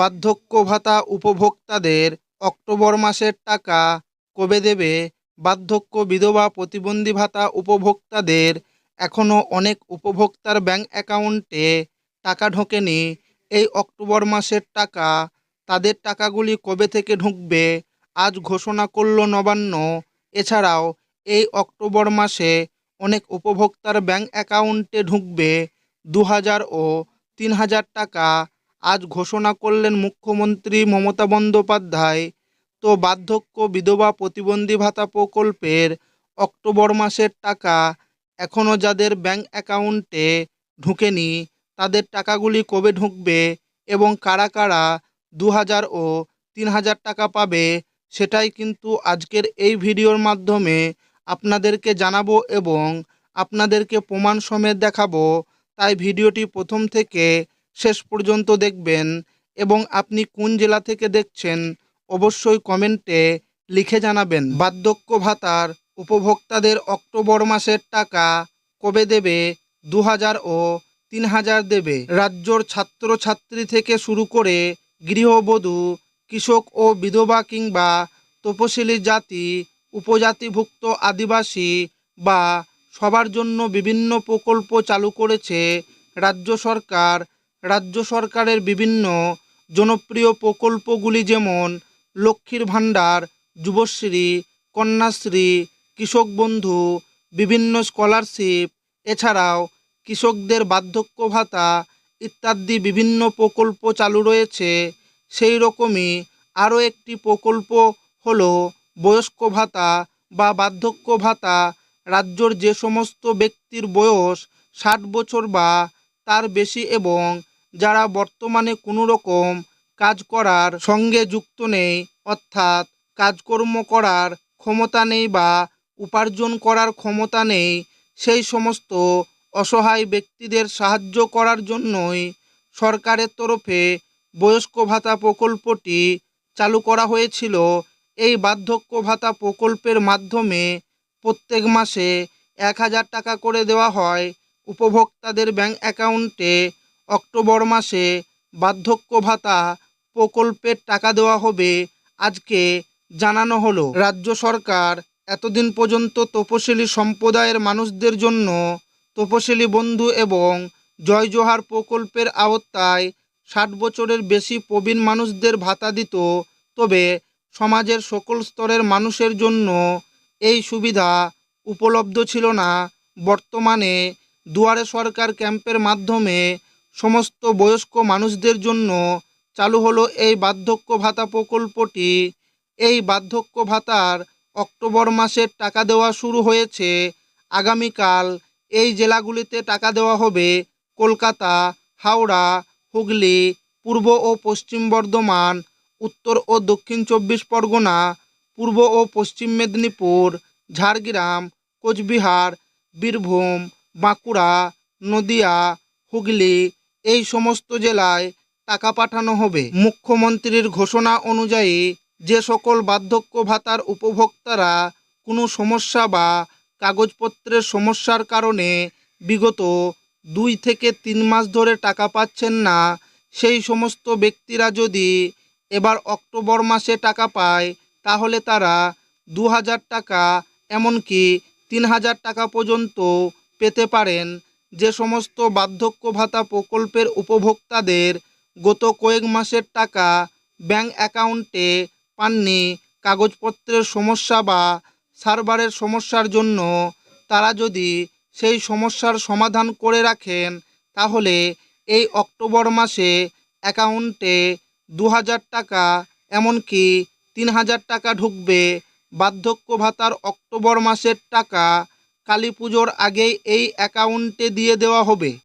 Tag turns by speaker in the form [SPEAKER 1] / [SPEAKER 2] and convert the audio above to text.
[SPEAKER 1] বার্ধক্য ভাতা উপভোক্তাদের অক্টোবর মাসের টাকা কবে দেবে? বার্ধক্য বিধবা প্রতিবন্ধী ভাতা উপভোক্তাদের এখনও অনেক উপভোক্তার ব্যাঙ্ক অ্যাকাউন্টে টাকা ঢোকেনি। এই অক্টোবর মাসের টাকা তাদের টাকাগুলি কবে থেকে ঢুকবে আজ ঘোষণা করল নবান্ন। এছাড়াও এই অক্টোবর মাসে অনেক উপভোক্তার ব্যাঙ্ক অ্যাকাউন্টে ঢুকবে দু হাজার ও তিন হাজার টাকা আজ ঘোষণা করলেন মুখ্যমন্ত্রী মমতা বন্দ্যোপাধ্যায়। তো বার্ধক্য বিধবা প্রতিবন্ধী ভাতা প্রকল্পের অক্টোবর মাসের টাকা এখনও যাদের ব্যাংক অ্যাকাউন্টে ঢুকেনি, তাদের টাকাগুলি কবে ঢুকবে এবং কারা কারা দু হাজার ও তিন হাজার টাকা পাবে সেটাই কিন্তু আজকের এই ভিডিওর মাধ্যমে আপনাদেরকে জানাব এবং আপনাদেরকে প্রমাণ সমেত দেখাবো। তাই ভিডিওটি প্রথম থেকে শেষ পর্যন্ত দেখবেন এবং আপনি কোন জেলা থেকে দেখছেন অবশ্যই কমেন্টে লিখে জানাবেন। বার্ধক্য ভাতার উপভোক্তাদের অক্টোবর মাসের টাকা কবে দেবে? দু হাজার ও তিন হাজার দেবে। রাজ্যর ছাত্রছাত্রী থেকে শুরু করে গৃহবধূ, কৃষক ও বিধবা কিংবা তপশিলি জাতি, উপজাতিভুক্ত আদিবাসী বা সবার জন্য বিভিন্ন প্রকল্প চালু করেছে রাজ্য সরকার রাজ্য সরকারের বিভিন্ন জনপ্রিয় প্রকল্পগুলি যেমন লক্ষ্মীর ভাণ্ডার, যুবশ্রী, কন্যাশ্রী, কৃষক বন্ধু, বিভিন্ন স্কলারশিপ, এছাড়াও কৃষকদের বার্ধক্য ভাতা ইত্যাদি বিভিন্ন প্রকল্প চালু রয়েছে। সেই রকমই আরও একটি প্রকল্প হলো বয়স্ক ভাতা বা বার্ধক্য ভাতা। রাজ্যর যে সমস্ত ব্যক্তির বয়স ষাট বছর বা তার বেশি এবং যারা বর্তমানে কোনো রকম কাজ করার সঙ্গে যুক্ত নেই, অর্থাৎ কাজকর্ম করার ক্ষমতা নেই বা উপার্জন করার ক্ষমতা নেই, সেই সমস্ত অসহায় ব্যক্তিদের সাহায্য করার জন্যই সরকারের তরফে বয়স্ক ভাতা প্রকল্পটি চালু করা হয়েছিল। এই বার্ধক্য ভাতা প্রকল্পের মাধ্যমে প্রত্যেক মাসে এক হাজার টাকা করে দেওয়া হয়। উপভোক্তাদের ব্যাংক অ্যাকাউন্টে অক্টোবর মাসে বার্ধক্য ভাতা প্রকল্পের টাকা দেওয়া হবে আজকে জানানো হলো। রাজ্য সরকার এতদিন পর্যন্ত তপশিলি সম্প্রদায়ের মানুষদের জন্য তপশিলি বন্ধু এবং জয় জোহার প্রকল্পের আওতায় ষাট বছরের বেশি প্রবীণ মানুষদের ভাতা দিত, তবে সমাজের সকল স্তরের মানুষের জন্য এই সুবিধা উপলব্ধ ছিল না। বর্তমানে দুয়ারে সরকার ক্যাম্পের মাধ্যমে সমস্ত বয়স্ক মানুষদের জন্য চালু হলো এই বার্ধক্য ভাতা প্রকল্পটি। এই বার্ধক্য ভাতার অক্টোবর মাসের টাকা দেওয়া শুরু হয়েছে। আগামীকাল এই জেলাগুলিতে টাকা দেওয়া হবে কলকাতা, হাওড়া, হুগলি, পূর্ব ও পশ্চিম বর্ধমান, উত্তর ও দক্ষিণ চব্বিশ পরগনা, পূর্ব ও পশ্চিম মেদিনীপুর, ঝাড়গ্রাম, কোচবিহার, বীরভূম, বাঁকুড়া, নদিয়া, হুগলি এই সমস্ত জেলায় টাকা পাঠানো হবে। মুখ্যমন্ত্রীর ঘোষণা অনুযায়ী যে সকল বার্ধক্য ভাতার উপভোক্তারা কোনো সমস্যা বা কাগজপত্রের সমস্যার কারণে বিগত দুই থেকে তিন মাস ধরে টাকা পাচ্ছেন না, সেই সমস্ত ব্যক্তিরা যদি এবার অক্টোবর মাসে টাকা পায়, তাহলে তারা দু হাজার টাকা, এমনকি তিন হাজার টাকা পর্যন্ত পেতে পারেন। যে সমস্ত বার্ধক্য ভাতা প্রকল্পের উপভোক্তাদের গত কয়েক মাসের টাকা ব্যাংক অ্যাকাউন্টে পাননি, কাগজপত্রের সমস্যা বা সার্ভারের সমস্যার জন্য তারা যদি সেই সমস্যার সমাধান করে রাখেন, তাহলে এই অক্টোবর মাসে অ্যাকাউন্টে দু হাজার টাকা, এমনকি তিন হাজার টাকা ঢুকবে। বার্ধক্য ভাতার অক্টোবর মাসের টাকা কালী পুজোর আগেই এই অ্যাকাউন্টে দিয়ে দেওয়া হবে।